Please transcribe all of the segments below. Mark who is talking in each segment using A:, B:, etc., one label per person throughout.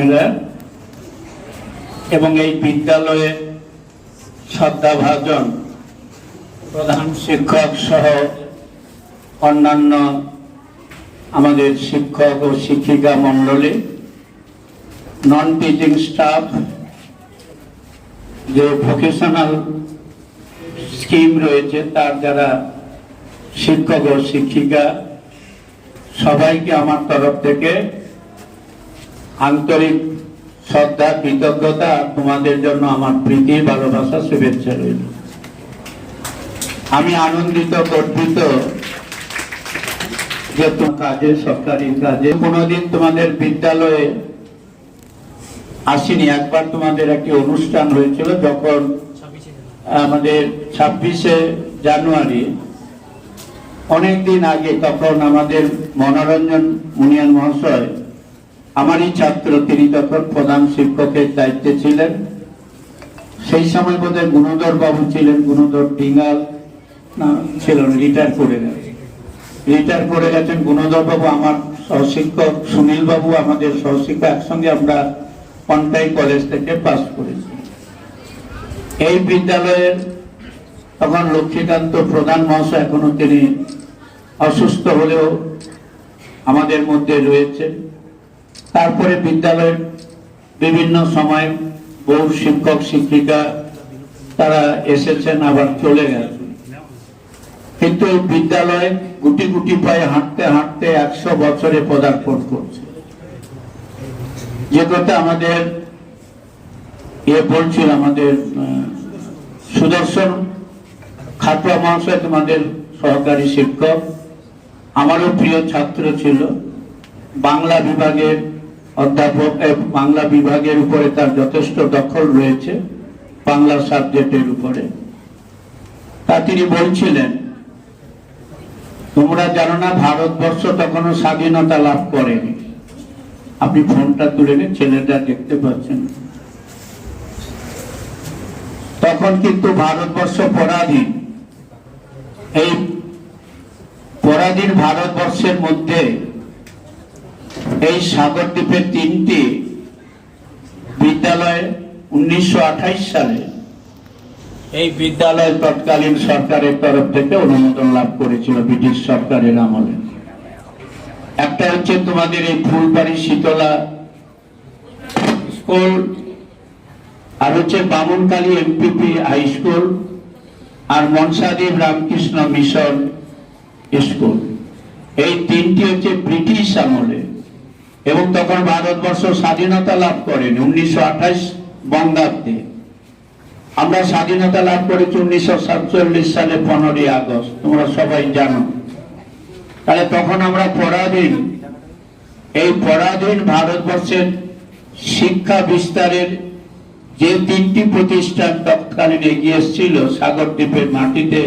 A: বোনেরা এবং এই বিদ্যালয়ে শ্রদ্ধাভাজন প্রধান শিক্ষক সহ অন্যান্য আমাদের শিক্ষক ও শিক্ষিকা মণ্ডলী নন টিচিং স্টাফ যে ভোকেশনাল স্কিম রয়েছে তার যারা শিক্ষক ও শিক্ষিকা, সবাইকে আমার তরফ থেকে আন্তরিক শ্রদ্ধা, কৃতজ্ঞতা তোমাদের জন্য আমার প্রীতি, ভালোবাসা, শুভেচ্ছা রইল। আমি আনন্দিত, গর্বিত যে তোমার কাজে সরকারি কাজে। কোনোদিন তোমাদের বিদ্যালয়ে আসিনি। একবার তোমাদের একটি অনুষ্ঠান হয়েছিল যখন আমাদের ছাব্বিশে জানুয়ারি অনেকদিন আগে তখন আমাদের মনোরঞ্জন মুনিয়ান মহাশয় আমারই ছাত্র তিনি তখন প্রধান শিক্ষকের দায়িত্বে ছিলেন। সেই সময় বোধহয় গুণধর বাবু ছিলেন, গুণধর ডিঙ্গাল। না ছিলেন রিটায়ার করে গেছেন। রিটায়ার করে গেছেন। গুণধর বাবু আমার সহশিক্ষক, সুনীল বাবু আমাদের সহশিক্ষক, একসঙ্গে আমরা পন্টাই কলেজ থেকে পাস করেছি। এই বিদ্যালয়ের তখন লক্ষ্মীকান্ত প্রধান মহাশয় এখনও তিনি অসুস্থ হলেও আমাদের মধ্যে রয়েছেন। তারপরে বিদ্যালয়ের বিভিন্ন সময় বহু শিক্ষক, শিক্ষিকা তারা এসেছেন, আবার চলে গেছেন। কিন্তু এই বিদ্যালয় গুটি গুটি পায়ে হাঁটতে হাঁটতে একশো বছরে পদার্পণ করছে। যে কথা আমাদের ইয়ে বলছিল, আমাদের সুদর্শন খাটুয়া মহাশয়, তোমাদের সহকারী শিক্ষক, আমারও প্রিয় ছাত্র ছিল। বাংলা বিভাগের অধ্যাপক বাংলা বিভাগের উপরে তার যথেষ্ট দখল রয়েছে বাংলা সাবজেক্টের উপরে। তা তিনি বলছিলেন, তোমরা জানো না, ভারতবর্ষ তখনও স্বাধীনতা লাভ করেনি। আপনি ফোনটা তুলে নিন, ছেলেটা দেখতে পাচ্ছেন। তখন কিন্তু ভারতবর্ষ পরাধীন। এই পরাধীন ভারতবর্ষের মধ্যে এই সাগর দ্বীপের তিনটি বিদ্যালয় উনিশশো সালে এই বিদ্যালয় তৎকালীন সরকারের তরফ থেকে অনুমোদন লাভ করেছিল ব্রিটিশ সরকারের আমলে। একটা হচ্ছে তোমাদের এই ফুলবাড়ি শীতলা স্কুল, আর হচ্ছে বামনকালী এমপিপি হাই স্কুল, আর মনসাদেব রামকৃষ্ণ মিশন স্কুল। এই তিনটি হচ্ছে ব্রিটিশ আমলে এবং তখন ভারতবর্ষ স্বাধীনতা লাভ করেন, উনিশশো আঠাশ বঙ্গাব্দে। আমরা স্বাধীনতা লাভ করেছি উনিশশো সাতচল্লিশ সালে পনেরোই আগস্ট, তোমরা সবাই জানো। তাহলে তখন আমরা পরাধীন। এই পরাধীন ভারতবর্ষের শিক্ষা বিস্তারের যে তিনটি প্রতিষ্ঠান তৎকালীন এগিয়ে এসেছিল, সাগর দ্বীপের মাটিতে,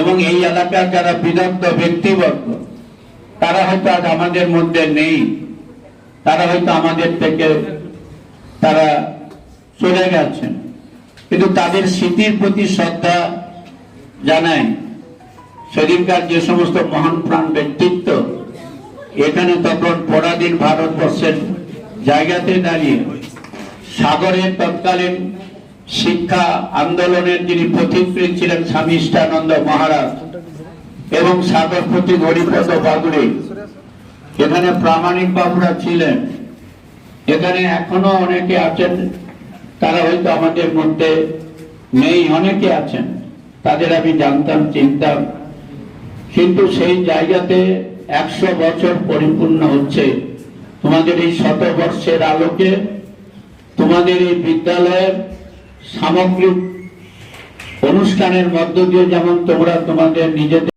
A: এবং এই এলাকার যারা বিদগ্ধ ব্যক্তিবর্গ, তারা হয়তো আজ আমাদের মধ্যে নেই। তারা হয়তো আমাদের থেকে তারা চলে গেছেন। কিন্তু তাদের স্মৃতির প্রতি শ্রদ্ধা জানাই সেদিনকার যে সমস্ত মহান প্রাণ ব্যক্তিত্ব, এখানে তখন পরাধীন ভারতবর্ষের জায়গাতে দাঁড়িয়ে সাগরের তৎকালীন শিক্ষা আন্দোলনের যিনি পথিকৃৎ ছিলেন স্বামী ইষ্টানন্দ মহারাজ এবং সাগর প্রতি হরিপদ বাগুড়ি এখানে প্রামাণিক বাবুরা ছিলেন। এখানে এখনও অনেকে আছেন। তারা হয়তো আমাদের মধ্যে নেই, অনেকে আছেন। তাদের আমি জানতাম, চিনতাম। কিন্তু সেই জায়গাতে একশো বছর পরিপূর্ণ হচ্ছে। তোমাদের এই শতবর্ষের আলোকে, তোমাদের এই বিদ্যালয়ের সামগ্রিক অনুষ্ঠানের মধ্য দিয়ে যেমন তোমরা তোমাদের নিজেদের